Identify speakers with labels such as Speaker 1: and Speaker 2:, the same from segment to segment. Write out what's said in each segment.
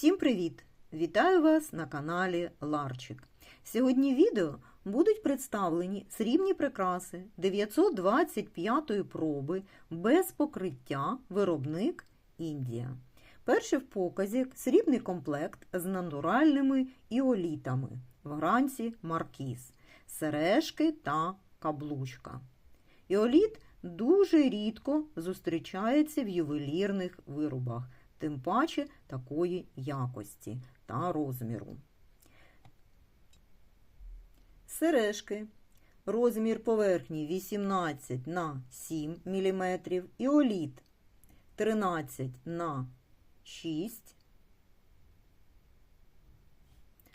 Speaker 1: Всім привіт! Вітаю вас на каналі Ларчик. Сьогодні відео будуть представлені срібні прикраси 925-ї проби без покриття виробник Індія. Перший в показі срібний комплект з натуральними іолітами в гранці маркіз, сережки та каблучка. Іоліт дуже рідко зустрічається в ювелірних виробах, тим паче такої якості та розміру. Сережки. Розмір поверхні 18 на 7 мм, іоліт 13 на 6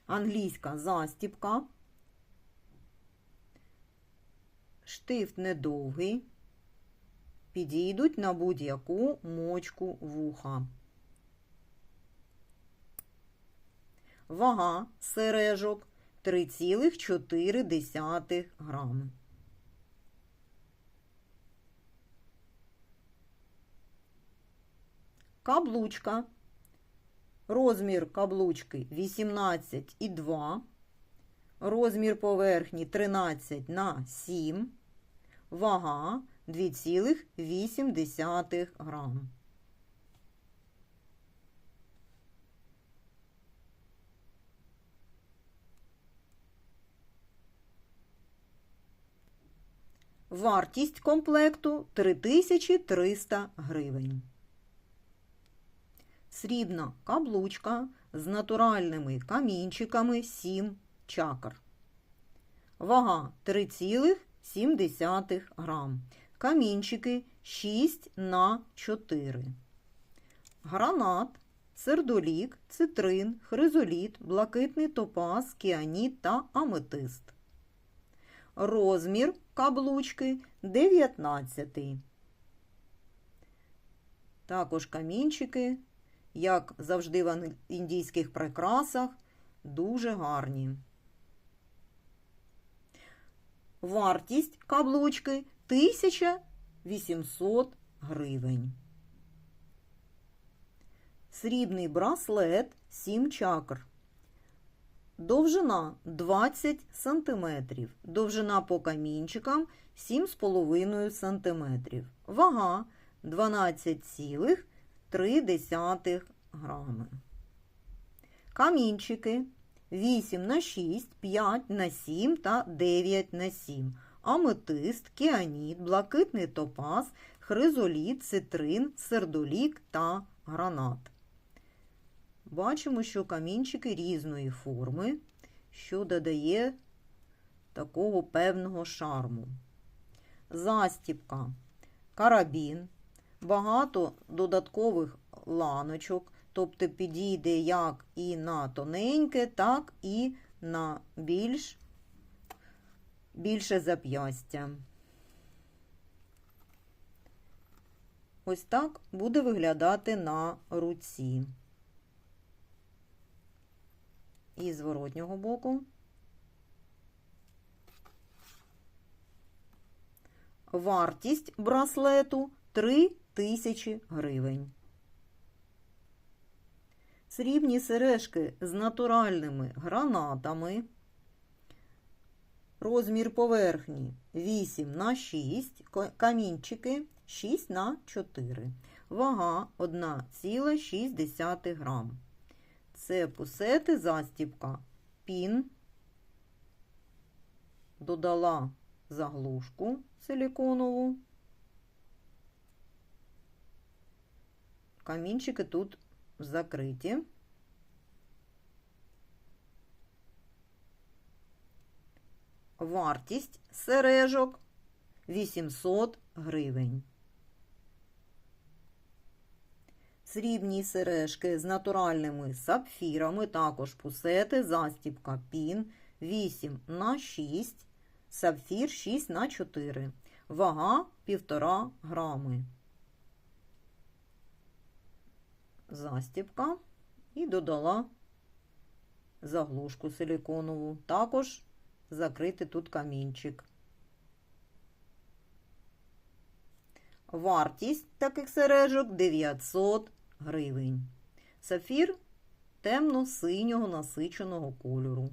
Speaker 1: Англійська застіпка. Штифт недовгий. Підійдуть на будь-яку мочку вуха. Вага сережок 3,4 грами. Каблучка. Розмір каблучки 18,2. Розмір поверхні 13 на 7. Вага 2,8 грам. Вартість комплекту 3300 гривень. Срібна каблучка з натуральними камінчиками 7 чакр. Вага 3,7 грам. Камінчики 6 на 4. Гранат, сердолік, цитрин, хризоліт, блакитний топаз, кіаніт та аметист. Розмір каблучки 19. Також камінчики, як завжди в індійських прикрасах, дуже гарні. Вартість каблучки 1800 гривень. Срібний браслет 7 чакр. Довжина 20 см. Довжина по камінчикам 7,5 см. Вага 12,3 грами. Камінчики 8 на 6, 5 на 7 та 9 на 7. Аметист, кіаніт, блакитний топаз, хризоліт, цитрин, сердолік та гранат. Бачимо, що камінчики різної форми, що додає такого певного шарму. Застіпка, карабін, багато додаткових ланочок, тобто підійде як і на тоненьке, так і на більш, більше зап'ястя. Ось так буде виглядати на руці. І зворотнього боку. Вартість браслету 3 тисячі гривень. Срібні сережки з натуральними гранатами. Розмір поверхні 8 на 6, камінчики 6 на 4. Вага 1,6 грам. Це пусети застіпка, пін, додала заглушку силіконову. Камінчики тут закриті. Вартість сережок 800 гривень. Срібні сережки з натуральними сапфірами, також пусети, застіпка пін 8 на 6, сапфір 6 на 4, вага 1,5 грами. Застіпка і додала заглушку силіконову. Також закрити тут камінчик. Вартість таких сережок 900 гривень. Сафір темно-синього насиченого кольору.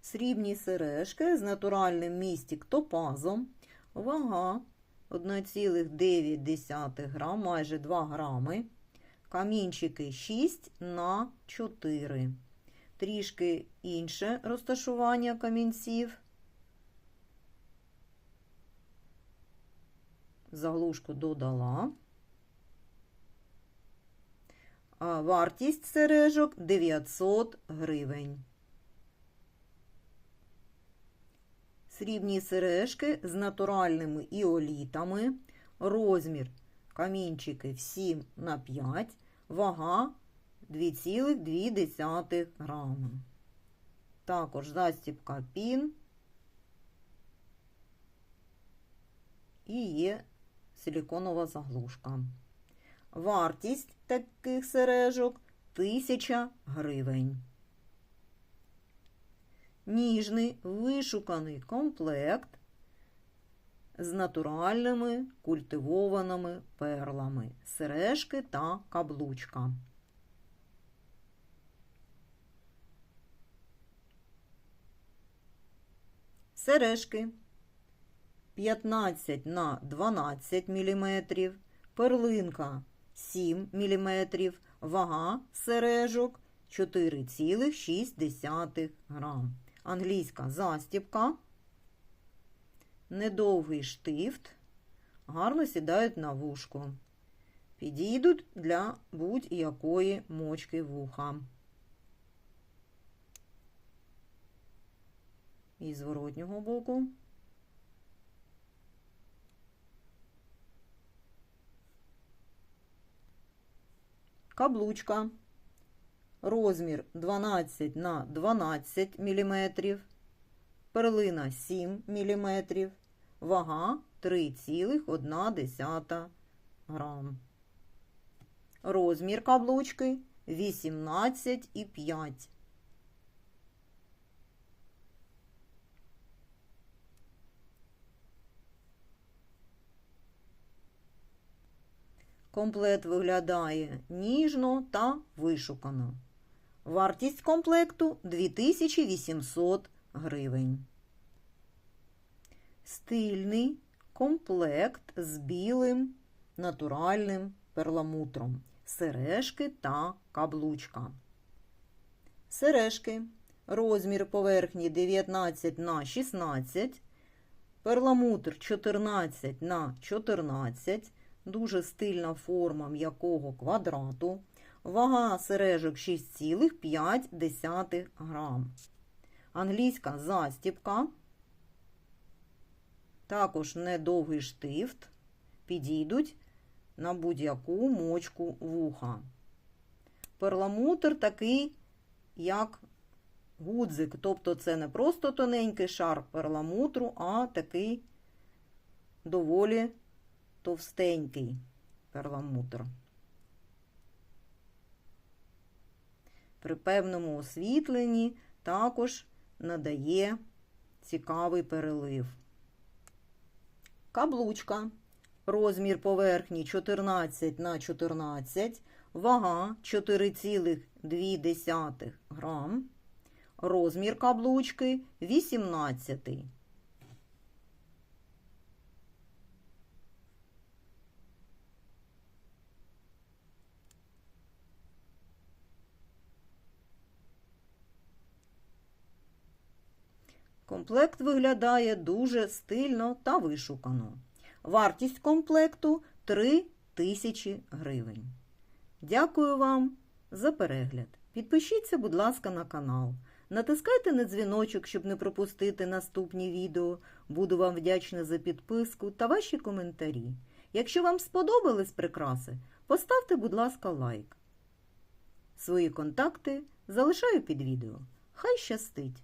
Speaker 1: Срібні сережки з натуральним містік топазом. Вага 1,9 грам, майже 2 грами. Камінчики 6 на 4. Трішки інше розташування камінців. Заглушку додала. А вартість сережок 900 гривень. Срібні сережки з натуральними іолітами. Розмір камінчики 7 на 5, вага 2,2 грами. Також застібка пін і є силіконова заглушка. Вартість таких сережок 1000 гривень. Ніжний вишуканий комплект з натуральними культивованими перлами, сережки та каблучка. Сережки 15 на 12 мм, перлинка 7 мм, вага сережок 4,6 грам. Англійська застібка, недовгий штифт, гарно сідають на вушко. Підійдуть для будь-якої мочки вуха. І з боку. Каблучка. Розмір 12 на 12 мм, перлина 7 мм, вага 3,1 грам. Розмір каблучки 18,5. Комплект виглядає ніжно та вишукано. Вартість комплекту 2800 гривень. Стильний комплект з білим натуральним перламутром. Сережки та каблучка. Сережки. Розмір поверхні 19 на 16, перламутр 14 на 14, дуже стильна форма м'якого квадрату. Вага сережок 6,5 грам. Англійська застіпка. Також недовгий штифт. Підійдуть на будь-яку мочку вуха. Перламутр такий, як гудзик. Тобто це не просто тоненький шар перламутру, а такий доволі товстенький перламутр. При певному освітленні також надає цікавий перелив. Каблучка. Розмір поверхні 14 на 14, вага 4,2 грам. Розмір каблучки 18. Комплект виглядає дуже стильно та вишукано. Вартість комплекту 3 тисячі гривень. Дякую вам за перегляд. Підпишіться, будь ласка, на канал. Натискайте на дзвіночок, щоб не пропустити наступні відео. Буду вам вдячна за підписку та ваші коментарі. Якщо вам сподобались прикраси, поставте, будь ласка, лайк. Свої контакти залишаю під відео. Хай щастить!